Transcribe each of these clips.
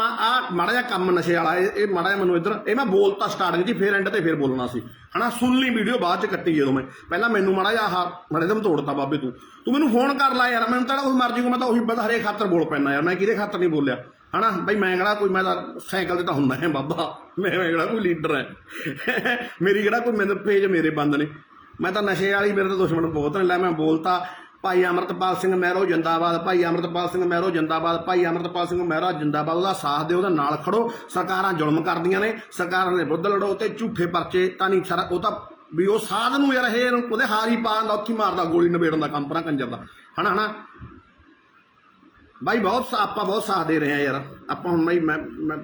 ਆਪਾਂ ਆ ਮਾੜਾ ਜਿਹਾ ਕੰਮ ਨਸ਼ੇ ਵਾਲਾ, ਇਹ ਮਾੜਾ ਜਿਹਾ ਮੈਨੂੰ ਇੱਧਰ, ਇਹ ਮੈਂ ਬੋਲਤਾ ਸਟਾਰਟਿੰਗ 'ਚ ਫਿਰ ਐਂਡ ਤੇ ਫਿਰ ਬੋਲਣਾ ਸੀ। ਹਨਾ, ਸੁਣ ਲਈ ਵੀਡੀਓ ਬਾਅਦ 'ਚ ਕੱਟੀ ਜਦੋਂ ਮੈਂ। ਪਹਿਲਾਂ ਮੈਨੂੰ ਮਾੜਾ ਜਿਹਾ ਆਹ ਮਾੜੇ ਦਮ ਤੋੜਤਾ ਬਾਬੇ ਤੂੰ। ਤੂੰ ਮੈਨੂੰ ਫੋਨ ਕਰ ਲਾ ਯਾਰ, ਮੈਨੂੰ ਤਾਂ ਉਹ ਮਰਜ਼ੀ ਕੋ ਮੈਂ ਤਾਂ ਉਹੀ ਬਸ ਹਰੇਕ ਖਾਤਰ ਬੋਲ ਪੈਣਾ ਯਾਰ, ਮੈਂ ਕਿਹਦੇ ਖਾਤਰ ਨਹੀਂ ਬੋਲਿਆ। ਹਨਾ, ਬਈ ਮੈਂ ਕਿਹੜਾ ਕੋਈ, ਮੈਂ ਤਾਂ ਸਾਈਕਲ ਤੇ ਤਾਂ ਹੁੰਦਾ ਹੈ ਬਾਬਾ। ਮੈਂ ਮੈਂ ਕਿਹੜਾ ਕੋਈ ਲੀਡਰ ਹੈ। ਮੇਰੀ ਕਿਹੜਾ ਕੋਈ ਮੈਨੂੰ ਪੇਜ ਮੇਰੇ ਬੰਦ ਨੇ। ਮੈਂ ਤਾਂ ਨਸ਼ੇ ਵਾਲੀ, ਮੇਰੇ ਤਾਂ ਦੁਸ਼ਮਣ ਬਹੁਤ ਨੇ। ਲੈ ਮੈਂ ਬੋਲਤਾ ਭਾਈ ਅਮਰਤਪਾਲ ਸਿੰਘ ਮਹਿਰੋ ਜਿੰਦਾਬਾਦ, ਭਾਈ ਅਮਰਤਪਾਲ ਸਿੰਘ ਮਹਿਰੋ ਜਿੰਦਾਬਾਦ, ਭਾਈ ਅਮਰਤਪਾਲ ਸਿੰਘ ਮਹਿਰਾ ਜਿੰਦਾਬਾਦ, ਉਹਦਾ ਸਾਥ ਦਿਓ, ਉਹਦਾ ਨਾਲ ਖੜੋ। ਸਰਕਾਰਾਂ ਜ਼ੁਲਮ ਕਰਦੀਆਂ ਨੇ, ਸਰਕਾਰਾਂ ਦੇ ਬੁੱਧ ਲੜੋ ਤੇ ਝੂਠੇ ਪਰਚੇ ਤਾਂ ਨਹੀਂ ਸਾਰਾ ਉਹ ਤਾਂ ਵੀ ਉਹ ਸਾਧ ਨੂੰ ਯਾਰ ਇਹ ਇਹਨੂੰ ਉਹਦੇ ਹਾਰ ਹੀ ਪਾ ਦਿੰਦਾ ਉੱਥੇ ਮਾਰਦਾ ਗੋਲੀ ਨਵੇੜਨ ਦਾ ਕੰਮ ਪਰਾਂ ਕੰਜਰ ਦਾ। ਹਨਾ ਹਨਾ? ਬਾਈ ਬਹੁਤ ਸਾ- ਆਪਾਂ ਬਹੁਤ ਸਾਥ ਦੇ ਰਹੇ ਆ ਯਾਰ। ਆਪਾਂ ਹੁਣ ਬਈ ਮੈਂ ਮੈਂ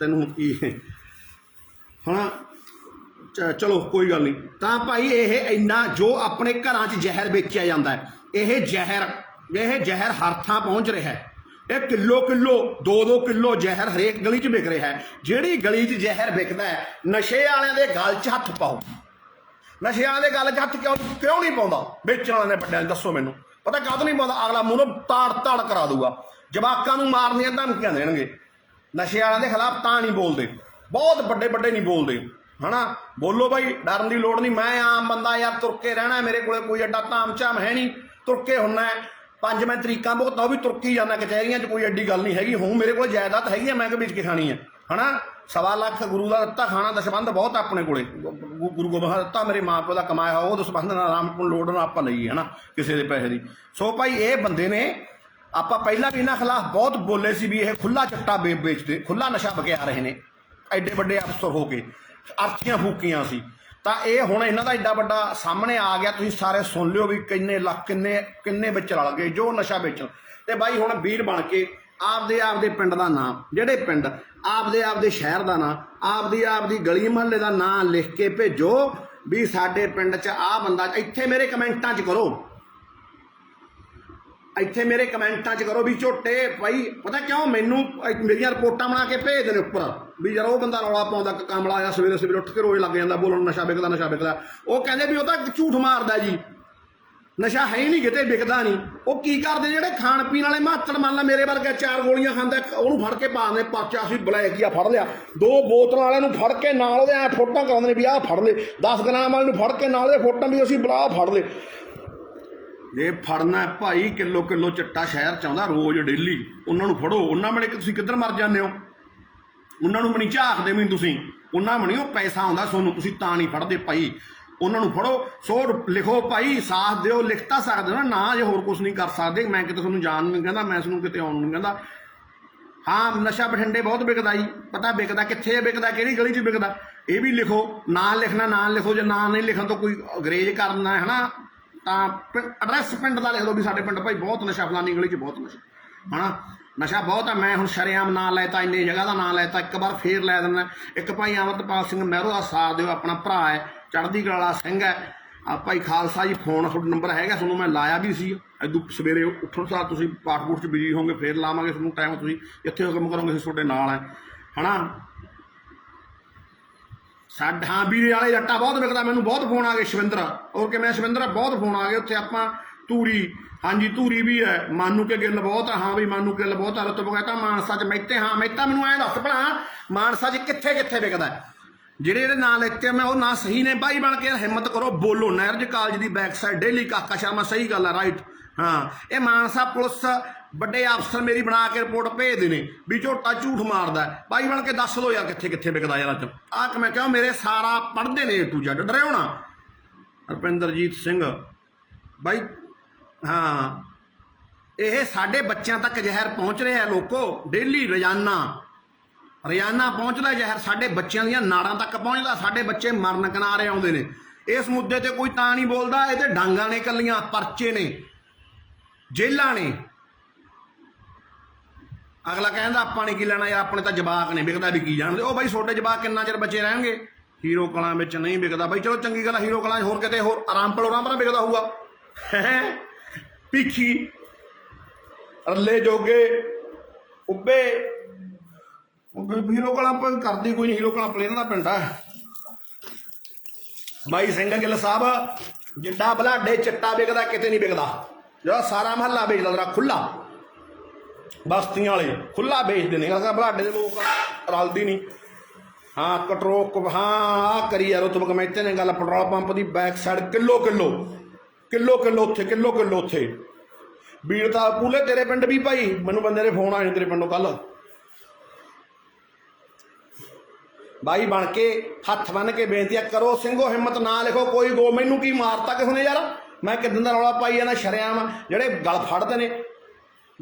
ਤੈਨੂੰ ਕੀ ਹੁਣ ਚਲੋ ਕੋਈ ਗੱਲ ਨਹੀਂ। ਤਾਂ ਭਾਈ ਇਹ ਇੰਨਾ ਜੋ ਆਪਣੇ ਘਰਾਂ 'ਚ ਜ਼ਹਿਰ ਵੇਚਿਆ ਜਾਂਦਾ ਹੈ, ਇਹ ਜ਼ਹਿਰ ਇਹ ਜ਼ਹਿਰ ਹਰ ਥਾਂ ਪਹੁੰਚ ਰਿਹਾ ਹੈ। ਇਹ ਕਿਲੋ ਕਿਲੋ 2-2 ਕਿਲੋ ਜ਼ਹਿਰ ਹਰੇਕ ਗਲੀ 'ਚ ਵਿਕ ਰਿਹਾ ਹੈ। ਜਿਹੜੀ ਗਲੀ 'ਚ ਜ਼ਹਿਰ ਵਿਕਦਾ ਹੈ, ਨਸ਼ੇ ਵਾਲਿਆਂ ਦੇ ਗਲ 'ਚ ਹੱਥ ਪਾਓ। ਨਸ਼ੇ ਵਾਲਿਆਂ ਦੇ ਗਲ 'ਚ ਹੱਥ ਕਿਉਂ ਕਿਉਂ ਨਹੀਂ ਪਾਉਂਦਾ? ਵੇਚਣ ਵਾਲਿਆਂ ਨੇ ਵੱਡਿਆਂ ਨੇ ਦੱਸੋ ਮੈਨੂੰ। ਪਤਾ ਕਦ ਨਹੀਂ ਪਾਉਂਦਾ? ਅਗਲਾ ਮੂੰਹ ਤਾੜ ਤਾੜ ਕਰਾ ਦੂਗਾ ਜਵਾਕਾਂ ਨੂੰ ਮਾਰਨੀਆਂ ਧਮਕੀਆਂ ਦੇਣਗੇ। ਨਸ਼ੇ ਵਾਲਿਆਂ ਦੇ ਖਿਲਾਫ ਤਾਂ ਨਹੀਂ ਬੋਲਦੇ। ਬਹੁਤ ਵੱਡੇ ਵੱਡੇ ਨਹੀਂ ਬੋਲਦੇ। ਹਨਾ? ਬੋਲੋ ਬਾਈ, ਡਰਨ ਦੀ ਲੋੜ ਨਹੀਂ। ਮੈਂ ਆਮ ਬੰਦਾ ਯਾਰ, ਤੁਰ ਕੇ ਰਹਿਣਾ ਮੇਰੇ ਕੋਲੇ, ਕੋਈ ਐਡਾ ਧਾਮ ਝਾਮ ਹੈ ਨਹੀਂ। ਤੁਰ ਕੇ ਹੁੰਨਾ ਪੰਜ ਮੈਂ ਤਰੀਕਾਂ ਭੁਗਤਾਂ ਉਹ ਵੀ ਤੁਰਕੀ ਜਾਂਦਾ ਕਚਹਿਰੀਆਂ 'ਚ, ਕੋਈ ਐਡੀ ਗੱਲ ਨਹੀਂ ਹੈਗੀ। ਹੂੰ, ਮੇਰੇ ਕੋਲ ਜਾਇਦਾਦ ਹੈਗੀ ਆ ਮੈਂ ਕਿ ਵੇਚ ਕੇ ਖਾਣੀ ਹੈ। ਹਨਾ? ਸਵਾ ਲੱਖ ਗੁਰੂ ਦਾ ਦਿੱਤਾ, ਖਾਣਾ ਦਾ ਦਸ਼ਬੰਦ ਬਹੁਤ ਆਪਣੇ ਕੋਲੇ। ਗੁਰੂ ਗੋਬਿੰਦ ਸਿੰਘ ਦਿੱਤਾ, ਮੇਰੇ ਮਾਂ ਪਿਓ ਦਾ ਕਮਾਇਆ ਹੋਇਆ ਉਹ ਦਸ਼ਬੰਦ ਨਾਲ ਆਰਾਮ ਨੂੰ ਲੋੜ ਨਾ ਆਪਾਂ ਲਈਏ, ਹਨਾ? ਕਿਸੇ ਦੇ ਪੈਸੇ ਦੀ। ਸੋ ਭਾਈ, ਇਹ ਬੰਦੇ ਨੇ ਆਪਾਂ ਪਹਿਲਾਂ ਵੀ ਇਹਨਾਂ ਖਿਲਾਫ ਬਹੁਤ ਬੋਲੇ ਸੀ ਵੀ ਇਹ ਖੁੱਲਾ ਚੱਟਾ ਵੇਚਦੇ ਖੁੱਲਾ ਨਸ਼ਾ ਬਕਿਆ ਰਹੇ ਨੇ। ਐਡੇ ਵੱਡੇ ਅਫਸਰ ਹੋ ਕੇ। ਅਰਥੀਆਂ ਫੂਕੀਆਂ ਸੀ। ਤਾਂ ਇਹ ਹੁਣ ਇਹਨਾਂ ਦਾ ਐਡਾ ਵੱਡਾ ਸਾਹਮਣੇ ਆ ਗਿਆ। ਤੁਸੀਂ ਸਾਰੇ ਸੁਣ ਲਿਓ ਵੀ ਕਿੰਨੇ ਲੱਖ, ਕਿੰਨੇ ਕਿੰਨੇ ਵਿੱਚ ਰਲ ਗਏ, ਜੋ ਨਸ਼ਾ ਵੇਚਣ। ਤੇ ਬਾਈ ਹੁਣ ਵੀਰ ਬਣ ਕੇ ਆਪਦੇ ਆਪਦੇ ਪਿੰਡ ਦਾ ਨਾਮ ਜਿਹੜੇ ਪਿੰਡ ਆਪਦੇ ਆਪਦੇ ਸ਼ਹਿਰ ਦਾ ਨਾਮ ਆਪਦੀ ਆਪਦੀ ਗਲੀ ਮੁਹੱਲੇ ਦਾ ਨਾਮ ਲਿਖ ਕੇ ਭੇਜੋ ਵੀ ਸਾਡੇ ਪਿੰਡ 'ਚ ਆਹ ਬੰਦਾ, ਇੱਥੇ ਮੇਰੇ ਕਮੈਂਟਾਂ 'ਚ ਕਰੋ। ਇੱਥੇ ਮੇਰੇ ਕਮੈਂਟਾਂ 'ਚ ਕਰੋ ਵੀ ਝੋਟੇ ਭਾਈ ਪਤਾ ਕਿਉਂ ਮੈਨੂੰ ਮੇਰੀਆਂ ਰਿਪੋਰਟਾਂ ਬਣਾ ਕੇ ਭੇਜ ਨੇ ਉੱਪਰ। ਵੀ ਯਾਰ ਉਹ ਬੰਦਾ ਰੌਲਾ ਪਾਉਂਦਾ ਕ- ਕਮਲਾ ਆ ਸਵੇਰੇ ਸਵੇਰੇ ਉੱਠ ਕੇ ਰੋਜ਼ ਲੱਗ ਜਾਂਦਾ, ਬੋਲਣ ਨਸ਼ਾ ਵਿਕਦਾ ਨਸ਼ਾ ਵਿਕਦਾ। ਉਹ ਕਹਿੰਦੇ ਵੀ ਉਹ ਤਾਂ ਝੂਠ ਮਾਰਦਾ ਜੀ। ਨਸ਼ਾ ਹੈ ਹੀ ਨਹੀਂ ਕਿਤੇ, ਵਿਕਦਾ ਨਹੀਂ। ਉਹ ਕੀ ਕਰਦੇ ਜਿਹੜੇ ਖਾਣ ਪੀਣ ਵਾਲੇ ਮਾਤੜ, ਮੰਨ ਲਾ ਮੇਰੇ ਵਰਗਾ ਚਾਰ ਗੋਲੀਆਂ ਖਾਂਦਾ ਉਹਨੂੰ ਫੜ ਕੇ ਪਾਉਂਦੇ ਪਰਚਾ ਸੀ, ਬਲੈਕ ਆ, ਫੜ ਲਿਆ। ਦੋ ਬੋਤਲਾਂ ਵਾਲਿਆਂ ਨੂੰ ਫੜ ਕੇ ਨਾਲ ਉਹਦੇ ਐ ਫੋਟਾਂ ਕਰਾਉਂਦੇ ਨੇ ਵੀ ਆਹ ਫੜ ਲੈ। 10 ਗ੍ਰਾਮ ਵਾਲੇ ਨੂੰ ਫੜ ਕੇ ਨਾਲ ਉਹਦੇ ਫੋਟੋਆਂ ਵੀ ਅਸੀਂ ਬਲਾ ਫੜ ਲੈ। ਜੇ ਫੜਨਾ ਭਾਈ ਕਿਲੋ ਕਿਲੋ ਚਿੱਟਾ ਸ਼ਹਿਰ ਚ ਆਉਂਦਾ ਰੋਜ਼ ਡੇਲੀ। ਉਹਨਾਂ ਨੂੰ ਫੜੋ। ਉਹਨਾਂ ਬਣੇ ਤੁਸੀਂ ਕਿੱਧਰ ਮਰ ਜਾਂਦੇ ਹੋ? ਉਹਨਾਂ ਨੂੰ ਮਣੀ ਝਾਕਦੇ ਵੀ ਨੀ ਤੁਸੀਂ। ਉਹਨਾਂ ਬਣੀ ਉਹ ਪੈਸਾ ਆਉਂਦਾ ਤੁਹਾਨੂੰ, ਤੁਸੀਂ ਤਾਂ ਨਹੀਂ ਫੜਦੇ ਭਾਈ। ਉਹਨਾਂ ਨੂੰ ਫੜੋ ਸੋ ਲਿਖੋ ਭਾਈ, ਸਾਥ ਦਿਓ, ਲਿਖ ਤਾਂ ਸਕਦੇ ਹੋ ਨਾ ਨਾ ਜੇ ਹੋਰ ਕੁਝ ਨਹੀਂ ਕਰ ਸਕਦੇ। ਮੈਂ ਕਿਤੇ ਤੁਹਾਨੂੰ ਜਾਣ ਨੂੰ ਨਹੀਂ ਕਹਿੰਦਾ, ਮੈਂ ਤੁਹਾਨੂੰ ਕਿਤੇ ਆਉਣ ਨੂੰ ਨਹੀਂ ਕਹਿੰਦਾ। ਹਾਂ, ਨਸ਼ਾ ਬਠਿੰਡੇ ਬਹੁਤ ਵਿਕਦਾ ਜੀ, ਪਤਾ ਵਿਕਦਾ ਕਿੱਥੇ ਵਿਕਦਾ ਕਿਹੜੀ ਗਲੀ 'ਚ ਵਿਕਦਾ। ਇਹ ਵੀ ਲਿਖੋ, ਨਾਂ ਲਿਖਣਾ, ਨਾਂ ਲਿਖੋ, ਜੇ ਨਾਂ ਨਹੀਂ ਲਿਖਣ ਤੋਂ ਕੋਈ ਅੰਗਰੇਜ਼ ਕਰਨਾ ਹੈ ਨਾ, ਤਾਂ ਐਡਰੈਸ ਪਿੰਡ ਦਾ ਲਿਖ ਦਿਓ ਵੀ ਸਾਡੇ ਪਿੰਡ ਭਾਈ ਬਹੁਤ ਨਸ਼ਾ, ਫਲਾਨੀ ਗਲੀ 'ਚ ਬਹੁਤ ਨਸ਼ਾ। ਹਨਾ? ਨਸ਼ਾ ਬਹੁਤ ਆ, ਮੈਂ ਹੁਣ ਸ਼ਰੇਆਮ ਨਾਂ ਲੈਤਾ, ਇੰਨੇ ਜਗ੍ਹਾ ਦਾ ਨਾਂ ਲੈਤਾ, ਇੱਕ ਵਾਰ ਫੇਰ ਲੈ ਦਿੰਦਾ। ਇੱਕ ਭਾਈ ਅਮਰਤਪਾਲ ਸਿੰਘ ਮਹਿਰੋ ਦਾ ਸਾਥ ਦਿਓ, ਆਪਣਾ ਭਰਾ ਹੈ, ਚੜ੍ਹਦੀ ਕਲਾ ਸਿੰਘ ਹੈ। ਆ ਭਾਈ ਖਾਲਸਾ ਜੀ ਫੋਨ ਤੁਹਾਡਾ ਨੰਬਰ ਹੈਗਾ, ਤੁਹਾਨੂੰ ਮੈਂ ਲਾਇਆ ਵੀ ਸੀ। ਇਦੋਂ ਸਵੇਰੇ ਉੱਠਣ ਸਾਰ ਤੁਸੀਂ ਪਾਸਪੋਰਟ 'ਚ ਬਿਜ਼ੀ ਹੋਵੋਗੇ, ਫੇਰ ਲਾਵਾਂਗੇ ਤੁਹਾਨੂੰ ਟਾਈਮ ਤੁਸੀਂ। ਜਿੱਥੇ ਹੁਕਮ ਕਰੋਗੇ, ਅਸੀਂ ਤੁਹਾਡੇ ਨਾਲ ਹੈ। ਹਨਾ? ਸਾਡਾ ਵੀਰੇ ਵਾਲੇ ਜੱਟਾ ਬਹੁਤ ਵਿਕਦਾ, ਮੈਨੂੰ ਬਹੁਤ ਫੋਨ ਆ ਗਏ, ਸ਼ਵਿੰਦਰ। ਔਰ ਕਿ ਮੈਂ ਸ਼ਵਿੰਦਰ, ਬਹੁਤ ਫੋਨ ਆ ਗਏ। ਉੱਥੇ ਆਪਾਂ ਧੂਰੀ, ਹਾਂਜੀ, ਧੂਰੀ ਵੀ ਹੈ। ਮਾਨੂ ਕੇ ਗਿੱਲ ਬਹੁਤ ਆ। ਹਾਂ ਵੀ ਮਾਨੂ ਕੇ ਗਿੱਲ ਬਹੁਤ ਆ। ਰਤਬ ਕਹਿੰਦਾ ਮਾਨਸਾ ਚ ਮੈਤੇ ਹਾਂ ਮੈਤਾ ਮੈਨੂੰ ਐਂ ਦੱਸ ਭਲਾ, ਮਾਨਸਾ ਚ ਕਿੱਥੇ ਕਿੱਥੇ ਵਿਕਦਾ ਜਿਹੜੇ ਇਹਦੇ ਨਾਂ ਲਿਖਤੇ ਮੈਂ ਉਹ ਨਾਂ ਸਹੀ ਨੇ। ਬਾਈ ਬਣ ਕੇ ਹਿੰਮਤ ਕਰੋ, ਬੋਲੋ। ਨਹਿਰਜ ਕਾਲਜ ਦੀ back side daily Kaka Sharma ਸਹੀ ਗੱਲ ਹੈ ਰਾਈਟ ਹਾਂ, ਇਹ ਮਾਨਸਾ ਪੁਲਿਸ ਵੱਡੇ ਅਫਸਰ ਮੇਰੀ ਬਣਾ ਕੇ ਰਿਪੋਰਟ ਭੇਜਦੇ ਨੇ ਵੀ ਝੋਟਾ ਝੂਠ ਮਾਰਦਾ ਬਾਈ ਬਣ ਕੇ ਦੱਸ ਦਿਓ ਯਾਰ ਕਿੱਥੇ ਕਿੱਥੇ ਵਿਕਦਾ ਯਾਰ ਅੱਜ। ਆਹ ਕਿ ਮੈਂ ਕਿਹਾ, ਮੇਰੇ ਸਾਰਾ ਪੜ੍ਹਦੇ ਨੇ ਤੂੰ ਜੱਟ ਡਰਿਓ ਨਾ। ਰਪਿੰਦਰਜੀਤ ਸਿੰਘ। ਬਾਈ ਹਾਂ। ਇਹ ਸਾਡੇ ਬੱਚਿਆਂ ਤੱਕ ਜ਼ਹਿਰ ਪਹੁੰਚ ਰਿਹਾ ਹੈ ਲੋਕੋ ਡੇਲੀ ਰੋਜ਼ਾਨਾ। ਰੋਜ਼ਾਨਾ ਪਹੁੰਚਦਾ ਜ਼ਹਿਰ ਸਾਡੇ ਬੱਚਿਆਂ ਦੀਆਂ ਨਾੜਾਂ ਤੱਕ ਪਹੁੰਚਦਾ ਸਾਡੇ ਬੱਚੇ ਮਰਨ ਕਿਨਾਰੇ ਆਉਂਦੇ ਨੇ। ਇਸ ਮੁੱਦੇ ਤੇ ਕੋਈ ਤਾਂ ਨਹੀਂ ਬੋਲਦਾ ਇਹ ਤੇ ਡਾਂਗਾਂ ਨੇ ਕੱਲੀਆਂ ਪਰਚੇ ਨੇ ਜੇਲਾਂ ਨੇ। ਅਗਲਾ ਕਹਿੰਦਾ ਆਪਾਂ ਨੇ ਕੀ ਲੈਣਾ ਯਾਰ ਆਪਣੇ ਤਾਂ ਜਵਾਕ ਨੇ ਵਿਕਦਾ ਵੀ ਕੀ ਜਾਣਦੇ? ਉਹ ਬਾਈ ਛੋਟੇ ਜਵਾਕ ਕਿੰਨਾ ਚਿਰ ਬੱਚੇ ਰਹਿਣਗੇ? ਹੀਰੋ ਕਲਾਂ ਵਿੱਚ ਨਹੀਂ ਵਿਕਦਾ। ਬਾਈ ਚਲੋ ਚੰਗੀ ਗੱਲ ਆ, ਹੀਰੋ ਕਲਾਂ 'ਚ ਹੋਰ ਕਿਤੇ ਹੋਰ ਆਰਾਮ ਪਲੋਰਾਂ ਪਰ ਵਿਕਦਾ ਹੋਊਗਾ। ਭੀਖੀ ਪੀਖੀ ਰੱਲੇ ਜੋਗੇ, ਉੱਬੇ। ਹੀਰੋ ਕਲਾਂ ਪਰ ਕਰਦੀ ਕੋਈ ਨਹੀਂ ਹੀਰੋ ਕਲਾਂ ਪਲੇਨ ਦਾ ਪਿੰਡ ਆ। ਬਾਈ ਸਿੰਘ ਗਿੱਲ ਸਾਹਿਬ, ਜਿੱਡਾ ਬਲਾਡੇ ਚਿੱਟਾ ਵਿਕਦਾ, ਕਿਤੇ ਨਹੀਂ ਵਿਕਦਾ। ਜਿਹੜਾ ਸਾਰਾ ਮਹੱਲਾ ਵੇਚਦਾ ਜਰਾ ਖੁੱਲਾ। ਬਸਤੀਆਂ ਵਾਲੇ, ਖੁੱਲਾ ਵੇਚਦੇ ਨੇ। ਕਹਿੰਦਾ ਬਲਾਡੇ ਦੇ ਲੋਕ ਰਲਦੀ ਨਹੀਂ ਹਾਂ, ਕਟਰੋਕ, ਹਾਂ ਆ ਕਰੀ ਯਾਰ ਉਤਮ ਕਮੈਤੇ ਨੇ ਗੱਲ, ਪੈਟਰੋਲ ਪੰਪ ਦੀ back side kilo kilo kilo kilo ਉੱਥੇ, ਕਿਲੋ ਕਿਲੋ ਉੱਥੇ। ਵੀਰ ਤਾਂ ਪੂਲੇ ਤੇਰੇ ਪਿੰਡ ਵੀ ਭਾਈ, ਮੈਨੂੰ ਬੰਦੇ ਦੇ ਫੋਨ ਆਏ ਤੇਰੇ ਪਿੰਡੋਂ ਕੱਲ ਬਾਈ ਬਣ ਕੇ ਹੱਥ ਬੰਨ ਕੇ ਬੇਨਤੀ ਕਰੋ ਸਿੰਘੋ ਹਿੰਮਤ, ਨਾ ਲਿਖੋ ਕੋਈ ਗੋ। ਮੈਨੂੰ ਕੀ ਮਾਰਤਾ ਕਿਸ ਨੇ ਯਾਰ? ਮੈਂ ਕਿਦਾਂ ਦਾ ਰੌਲਾ ਪਾਈ ਜਾਣਾ ਸ਼ਰਿਆਮ ਜਿਹੜੇ ਗਲ ਫੜਦੇ ਨੇ।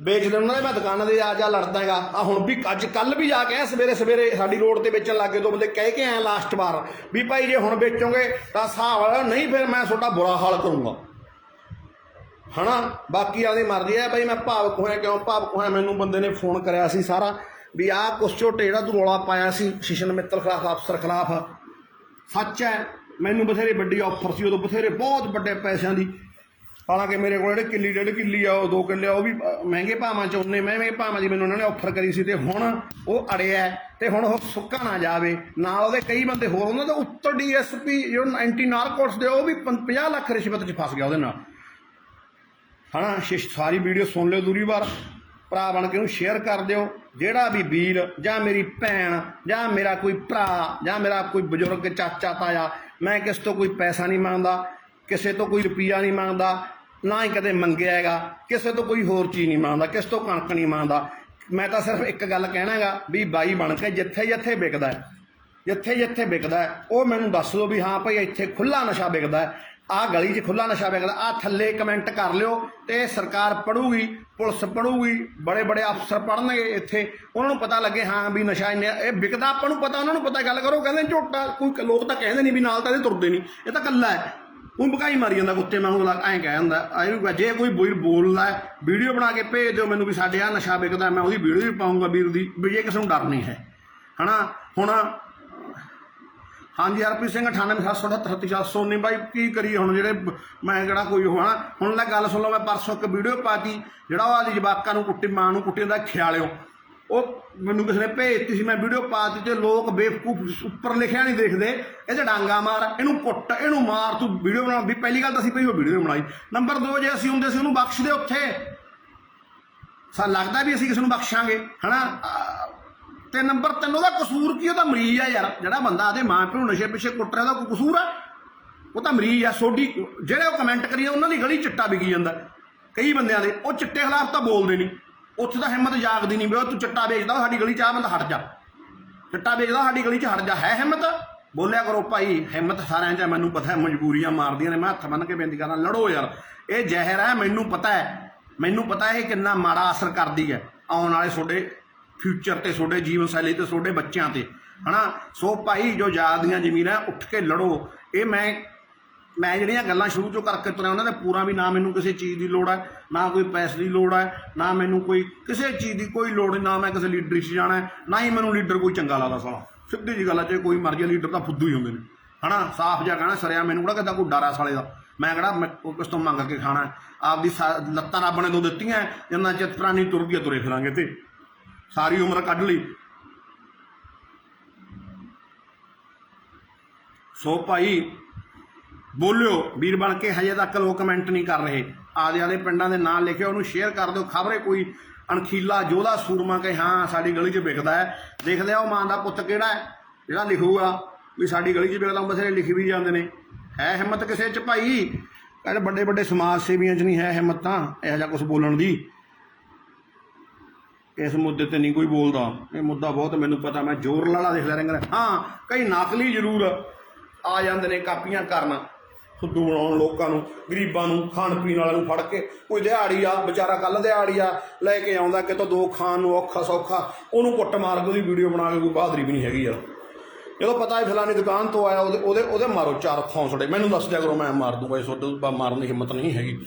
ਵੇਚਦੇ ਉਹਨਾਂ ਨੇ, ਮੈਂ ਦੁਕਾਨਾਂ ਦੇ ਆ ਜਾ ਲੜਦਾ ਹੈਗਾ। ਆ ਹੁਣ ਵੀ ਅੱਜ ਕੱਲ ਵੀ ਜਾ ਕੇ ਆਇਆ, ਸਵੇਰੇ ਸਵੇਰੇ ਸਾਡੀ ਰੋਡ ਤੇ ਵੇਚਣ ਲੱਗੇ ਦੋ ਬੰਦੇ ਕਹਿ ਕੇ ਆਏ ਲਾਸਟ ਵਾਰ। ਵੀ ਭਾਈ ਜੇ ਹੁਣ ਵੇਚੋਗੇ, ਤਾਂ ਹਿਸਾਬ ਨਹੀਂ ਫਿਰ ਮੈਂ ਤੁਹਾਡਾ ਬੁਰਾ ਹਾਲ ਕਰੂੰਗਾ। ਹਨਾ? ਬਾਕੀ ਆਦੀ ਮਰਜ਼ੀ ਹੈ ਭਾਈ ਮੈਂ ਭਾਵਕ ਹੋਇਆ ਕਿਉਂ? ਭਾਵਕ ਹੋਇਆ ਮੈਨੂੰ ਬੰਦੇ ਨੇ ਫੋਨ ਕਰਿਆ ਸੀ ਸਾਰਾ ਵੀ ਆਹ ਕੁਛ ਝੋਟੇ ਜਿਹੜਾ ਤੂੰ ਰੌਲਾ ਪਾਇਆ ਸੀ, ਸ਼ਿਸ਼ਨ ਮਿੱਤਲ ਖਿਲਾਫ, ਅਫਸਰ ਖਿਲਾਫ। ਸੱਚ ਹੈ, ਮੈਨੂੰ ਬਥੇਰੇ ਵੱਡੀ ਆਫਰ ਸੀ, ਉਦੋਂ ਬਥੇਰੇ ਬਹੁਤ ਵੱਡੇ ਪੈਸਿਆਂ ਦੀ। ਹਾਲਾਂਕਿ ਮੇਰੇ ਕੋਲ ਜਿਹੜੇ ਕਿੱਲੀ, ਡੇਢ ਕਿੱਲੀ ਆ, ਉਹ ਦੋ ਕਿੱਲੇ ਆ, ਉਹ ਵੀ ਮਹਿੰਗੇ ਭਾਵਾਂ ਚ ਉਹਨੇ, ਮਹਿੰਗੇ ਭਾਵਾਂ ਦੀ ਮੈਨੂੰ ਉਹਨਾਂ ਨੇ ਆਫਰ ਕਰੀ ਸੀ ਤੇ ਹੁਣ ਉਹ ਅੜਿਆ ਹੈ ਤੇ ਹੁਣ ਉਹ ਸੁੱਕਾ ਨਾ ਜਾਵੇ। ਨਾਲ ਉਹਦੇ ਕਈ ਬੰਦੇ ਹੋਰ, ਉਹਨਾਂ ਦੇ ਉੱਤਰ ਡੀਐਸਪੀ ਜਿਹੜਾ ਐਂਟੀ ਨਾਰਕੋਟਸ ਦੇ, ਉਹ ਵੀ 50 ਲੱਖ ਰਿਸ਼ਵਤ ਚ ਫਸ ਗਿਆ ਉਹਦੇ ਨਾਲ। ਹਨਾ ਸ਼ਿਸ਼ ਸਾਰੀ ਵੀਡੀਓ ਸੁਣ ਲਿਓ ਦੂਰੀ ਵਾਰ। ਭਰਾ ਬਣ ਕੇ ਉਹਨੂੰ ਸ਼ੇਅਰ ਕਰ ਦਿਓ। ਜਿਹੜਾ ਵੀ ਵੀਰ ਜਾਂ ਮੇਰੀ ਭੈਣ ਜਾਂ ਮੇਰਾ ਕੋਈ ਭਰਾ ਜਾਂ ਮੇਰਾ ਕੋਈ ਬਜ਼ੁਰਗ ਚਾਚਾ ਤਾਇਆ ਮੈਂ ਕਿਸ ਤੋਂ ਕੋਈ ਪੈਸਾ ਨਹੀਂ ਮੰਗਦਾ ਕਿਸੇ ਤੋਂ ਕੋਈ ਰੁਪਈਆ ਨਹੀਂ ਮੰਗਦਾ ਨਾ ਹੀ ਕਦੇ ਮੰਗਿਆ ਹੈਗਾ ਕਿਸੇ ਤੋਂ ਕੋਈ ਹੋਰ ਚੀਜ਼ ਨਹੀਂ ਮੰਗਦਾ ਕਿਸ ਤੋਂ ਕਣਕ ਨਹੀਂ ਮੰਗਦਾ। ਮੈਂ ਤਾਂ ਸਿਰਫ ਇੱਕ ਗੱਲ ਕਹਿਣਾਗਾ ਵੀ ਬਾਈ ਬਣ ਕੇ ਜਿੱਥੇ ਜਿੱਥੇ ਵਿਕਦਾ ਹੈ ਜਿੱਥੇ ਜਿੱਥੇ ਵਿਕਦਾ ਹੈ, ਉਹ ਮੈਨੂੰ ਦੱਸ ਦਿਓ ਵੀ ਹਾਂ ਭਾਈ ਇੱਥੇ ਖੁੱਲਾ ਨਸ਼ਾ ਵਿਕਦਾ ਹੈ ਆਹ ਗਲੀ 'ਚ ਖੁੱਲਾ ਨਸ਼ਾ ਵਿਕਦਾ ਆਹ ਥੱਲੇ ਕਮੈਂਟ ਕਰ ਲਿਓ ਤੇ ਸਰਕਾਰ ਪੜੂਗੀ, ਪੁਲਿਸ ਪੜੂਗੀ, ਬੜੇ ਬੜੇ ਅਫਸਰ ਪੜਨਗੇ ਇੱਥੇ। ਉਹਨਾਂ ਨੂੰ ਪਤਾ ਲੱਗੇ ਹਾਂ ਵੀ ਨਸ਼ਾ ਇੰਨੇ, ਇਹ ਵਿਕਦਾ, ਆਪਾਂ ਨੂੰ ਪਤਾ, ਉਹਨਾਂ ਨੂੰ ਪਤਾ, ਗੱਲ ਕਰੋ, ਕਹਿੰਦੇ ਝੋਟਾ, ਕੋਈ ਲੋਕ ਤਾਂ ਕਹਿੰਦੇ ਨਹੀਂ ਵੀ ਨਾਲ ਤਾਂ ਇਹਦੇ ਤੁਰਦੇ ਨਹੀਂ ਇਹ ਤਾਂ ਕੱਲਾ ਹੈ। ਉਹ ਬਕਾਈ ਮਾਰੀ ਜਾਂਦਾ ਕੁੱਤੇ ਮੈਂ ਉਹ ਐਂ ਕਹਿ ਜਾਂਦਾ ਆਈ ਜੇ ਕੋਈ ਬੋਲ ਬੋਲਦਾ ਵੀਡੀਓ ਬਣਾ ਕੇ ਭੇਜ ਦਿਓ ਮੈਨੂੰ ਵੀ ਸਾਡੇ ਆ ਨਸ਼ਾ ਵਿਕਦਾ, ਮੈਂ ਉਹਦੀ ਵੀਡੀਓ ਵੀ ਪਾਉਂਗਾ ਵੀਰ ਦੀ, ਵੀ ਜੇ ਕਿਸੇ ਨੂੰ ਡਰ ਨਹੀਂ ਹੈ। ਹਨਾ? ਹੁਣ ਹਾਂਜੀ, ਹਰਪ੍ਰੀਤ ਸਿੰਘ 9877 ਸੋਨੀ ਬਾਈ, ਕੀ ਕਰੀਏ ਹੁਣ ਜਿਹੜੇ ਮੈਂ ਜਿਹੜਾ ਕੋਈ ਹੋਣਾ ਹੁਣ ਲੈ ਗੱਲ ਸੁਣ ਲਓ, ਮੈਂ ਪਰਸੋਂ ਇੱਕ ਵੀਡੀਓ ਪਾਤੀ, ਜਿਹੜਾ ਉਹ ਆਦੀ ਜਵਾਕਾਂ ਨੂੰ ਕੁੱਟੀ, ਮਾਂ ਨੂੰ ਕੁੱਟੀ ਦਾ ਖਿਆਲਿਓ ਉਹ। ਮੈਨੂੰ ਕਿਸੇ ਨੇ ਭੇਜਤੀ ਸੀ, ਮੈਂ ਵੀਡੀਓ ਪਾਤੀ ਤੇ ਲੋਕ ਬੇਵਕੂਫ ਉੱਪਰ ਲਿਖਿਆ ਨਹੀਂ ਦੇਖਦੇ, ਇਹ ਚ ਡਾਂਗਾ ਮਾਰ, ਇਹਨੂੰ ਕੁੱਟ, ਇਹਨੂੰ ਮਾਰ, ਤੂੰ ਵੀਡੀਓ ਬਣਾ ਵੀ ਪਹਿਲੀ ਗੱਲ ਤਾਂ ਅਸੀਂ ਪਹਿਲੀ ਵੀਡੀਓ ਬਣਾਈ। ਨੰਬਰ 2 ਜੇ ਅਸੀਂ ਹੁੰਦੇ ਸੀ, ਉਹਨੂੰ ਬਖਸ਼ ਦੇ ਉੱਥੇ। ਸਾਨੂੰ ਲੱਗਦਾ ਵੀ ਅਸੀਂ ਕਿਸ ਨੂੰ ਬਖਸ਼ਾਂਗੇ, ਹਨਾ? ਅਹ ਤੇ ਨੰਬਰ 3 ਉਹਦਾ ਕਸੂਰ ਕੀ ਉਹਦਾ ਮਰੀਜ਼ ਆ ਯਾਰ। ਜਿਹੜਾ ਬੰਦਾ ਆਦੇ ਮਾਂ ਪਿਓ ਨਸ਼ੇ ਪਿੱਛੇ ਕੁੱਟ ਰਿਹਾ, ਉਹਦਾ ਕੋਈ ਕਸੂਰ ਆ? ਉਹ ਤਾਂ ਮਰੀਜ਼ ਆ ਸੋਡੀ ਜਿਹੜੇ ਉਹ ਕਮੈਂਟ ਕਰੀਏ, ਉਹਨਾਂ ਦੀ ਗਲੀ ਚਿੱਟਾ ਵਿਕੀ ਜਾਂਦਾ। ਕਈ ਬੰਦਿਆਂ ਦੇ, ਉਹ ਚਿੱਟੇ ਖਿਲਾਫ ਤਾਂ ਬੋਲਦੇ ਨਹੀਂ। ਉੱਥੇ ਤਾਂ ਹਿੰਮਤ ਜਾਗਦੀ ਨਹੀਂ ਵੀ ਤੂੰ ਚਿੱਟਾ ਵੇਚਦਾ ਸਾਡੀ ਗਲੀ ਚ ਆ, ਬੰਦਾ ਹਟ ਜਾ। ਚਿੱਟਾ ਵੇਚਦਾ ਸਾਡੀ ਗਲੀ 'ਚ ਹਟ ਜਾ। ਹੈ ਹਿੰਮਤ? ਬੋਲਿਆ ਕਰੋ, ਭਾਈ, ਹਿੰਮਤ ਸਾਰਿਆਂ 'ਚ ਮੈਨੂੰ ਪਤਾ ਹੈ, ਮਜਬੂਰੀਆਂ ਮਾਰਦੀਆਂ ਨੇ। ਮੈਂ ਹੱਥ ਬੰਨ ਕੇ ਬੇਨਤੀ ਕਰਦਾ, ਲੜੋ ਯਾਰ। ਇਹ ਜ਼ਹਿਰ ਹੈ, ਮੈਨੂੰ ਪਤਾ ਹੈ। ਮੈਨੂੰ ਪਤਾ ਹੈ ਇਹ ਕਿੰਨਾ ਮਾੜਾ ਅਸਰ ਕਰਦੀ ਹੈ। ਆਉਣ ਵਾਲੇ ਤੁਹਾਡੇ ਫਿਊਚਰ ਤੇ ਤੁਹਾਡੇ ਜੀਵਨ ਸ਼ੈਲੀ ਤੇ ਤੁਹਾਡੇ ਬੱਚਿਆਂ ਤੇ। ਹਨਾ? ਸੋ ਭਾਈ, ਜੋ ਯਾਦ ਦੀਆਂ ਜ਼ਮੀਨਾਂ ਉੱਠ ਕੇ ਲੜੋ। ਇਹ ਮੈਂ ਮੈਂ ਜਿਹੜੀਆਂ ਗੱਲਾਂ ਸ਼ੁਰੂ ਤੋਂ ਕਰਕੇ ਤੁਰਿਆ, ਉਹਨਾਂ ਦਾ ਪੂਰਾ ਵੀ ਨਾ ਮੈਨੂੰ ਕਿਸੇ ਚੀਜ਼ ਦੀ ਲੋੜ ਹੈ, ਨਾ ਕੋਈ ਪੈਸੇ ਦੀ ਲੋੜ ਹੈ, ਨਾ ਮੈਨੂੰ ਕੋਈ ਕਿਸੇ ਚੀਜ਼ ਦੀ ਕੋਈ ਲੋੜ ਨਹੀਂ, ਨਾ ਮੈਂ ਕਿਸੇ ਲੀਡਰ 'ਚ ਜਾਣਾ ਨਾ ਹੀ ਮੈਨੂੰ ਲੀਡਰ ਕੋਈ ਚੰਗਾ ਲੱਗਦਾ ਸਾਲਾ। ਸਿੱਧੀ ਜੀ ਗੱਲ ਹੈ, ਜੇ ਕੋਈ ਮਰਜ਼ੀ ਲੀਡਰ ਤਾਂ ਫੁੱਦੂ ਹੀ ਹੁੰਦੇ ਨੇ। ਹਨਾ? ਸਾਫ਼ ਜਿਹਾ ਕਹਿਣਾ, ਸਰਿਆ ਮੈਨੂੰ ਕਿਹੜਾ ਕਿਦਾ ਕੋਈ ਡਰ ਆ ਸਾਲੇ ਦਾ। ਮੈਂ ਕਿਹੜਾ, ਮੈਂ ਕੋਈ ਕਿਸ ਤੋਂ ਮੰਗ ਕੇ ਖਾਣਾ ਆਪਦੀ ਸਾ- ਲੱਤਾਂ ਰੱਬ ਨੇ ਦੋ ਦਿੱਤੀਆਂ ਜਿੰਨਾ ਚਿਰ ਪ੍ਰਾਣੀ ਤੁਰਦੀ ਆ ਤੁਰੇ ਫਿਰਾਂਗੇ ਤੇ। ਸਾਰੀ ਉਮਰ ਕੱਢ ਲਈ। ਸੋ ਭਾਈ, ਬੋਲਿਓ, ਵੀਰ ਬਣ ਕੇ ਹਜੇ ਤੱਕ ਲੋਕ ਕਮੈਂਟ ਨਹੀਂ ਕਰ ਰਹੇ। ਆਦੇ ਆਲੇ ਪਿੰਡਾਂ ਦੇ ਨਾਂ ਲਿਖਿਓ, ਉਹਨੂੰ ਸ਼ੇਅਰ ਕਰ ਦਿਓ। ਖਬਰੇ ਕੋਈ ਅਣਖੀਲਾ ਜੋਧਾ ਸੂਰਮਾ ਕਹੇ, ਹਾਂ, ਸਾਡੀ ਗਲੀ 'ਚ ਵਿਕਦਾ ਹੈ। ਦੇਖਦੇ ਆ ਉਹ ਮਾਂ ਦਾ ਪੁੱਤ ਕਿਹੜਾ ਹੈ, ਜਿਹੜਾ ਲਿਖੂਗਾ ਵੀ ਸਾਡੀ ਗਲੀ 'ਚ ਵਿਕਦਾ, ਉਹ ਬਥੇਰੇ ਲਿਖੀ ਵੀ ਜਾਂਦੇ ਨੇ। ਹੈ ਹਿੰਮਤ ਕਿਸੇ 'ਚ ਭਾਈ? ਕਹਿੰਦੇ ਵੱਡੇ ਵੱਡੇ ਸਮਾਜ ਸੇਵੀਆਂ 'ਚ ਨਹੀਂ ਹੈ ਹਿੰਮਤ ਤਾਂ, ਇਹੋ ਜਿਹਾ ਕੁਝ ਬੋਲਣ ਦੀ। ਇਸ ਮੁੱਦੇ ਤੇ ਨਹੀਂ ਕੋਈ ਬੋਲਦਾ। ਇਹ ਮੁੱਦਾ ਬਹੁਤ ਮੈਨੂੰ ਪਤਾ, ਮੈਂ ਜ਼ੋਰ ਲਾਲਾ ਦੇਖ ਲਿਆ ਰੰਗ ਹਾਂ, ਕਈ ਨਕਲੀ ਜ਼ਰੂਰ ਆ ਜਾਂਦੇ ਨੇ ਕਾਪੀਆਂ ਕਰਨ। ਫੁੱਦੂ ਬਣਾਉਣ ਲੋਕਾਂ ਨੂੰ, ਗਰੀਬਾਂ ਨੂੰ, ਖਾਣ ਪੀਣ ਵਾਲਿਆਂ ਨੂੰ ਫੜ ਕੇ। ਕੋਈ ਦਿਹਾੜੀ ਆ, ਵਿਚਾਰਾ ਕੱਲ ਦਿਹਾੜੀ ਆ, ਲੈ ਕੇ ਆਉਂਦਾ ਕਿਤੋਂ ਦੋ ਖਾਣ ਨੂੰ ਔਖਾ ਸੌਖਾ। ਉਹਨੂੰ ਕੁੱਟ ਮਾਰ ਕੇ ਉਹਦੀ ਵੀਡੀਓ ਬਣਾ ਕੇ ਕੋਈ ਬਹਾਦਰੀ ਵੀ ਨਹੀਂ ਹੈਗੀ ਯਾਰ। ਜਦੋਂ ਪਤਾ ਹੈ ਫਲਾਣੀ ਦੁਕਾਨ ਤੋਂ ਆਇਆ, ਉਹਦੇ ਉਹਦੇ ਉਹਦੇ ਮਾਰੋ ਚਾਰ ਖੌਂਸੜੇ ਮੈਨੂੰ ਦੱਸ ਦਿਆ ਕਰੋ, ਮੈਂ ਮਾਰ ਦੂੰਗਾ ਇਸ ਉਹਦੇ ਮਾਰਨ ਦੀ ਹਿੰਮਤ ਨਹੀਂ ਹੈਗੀ।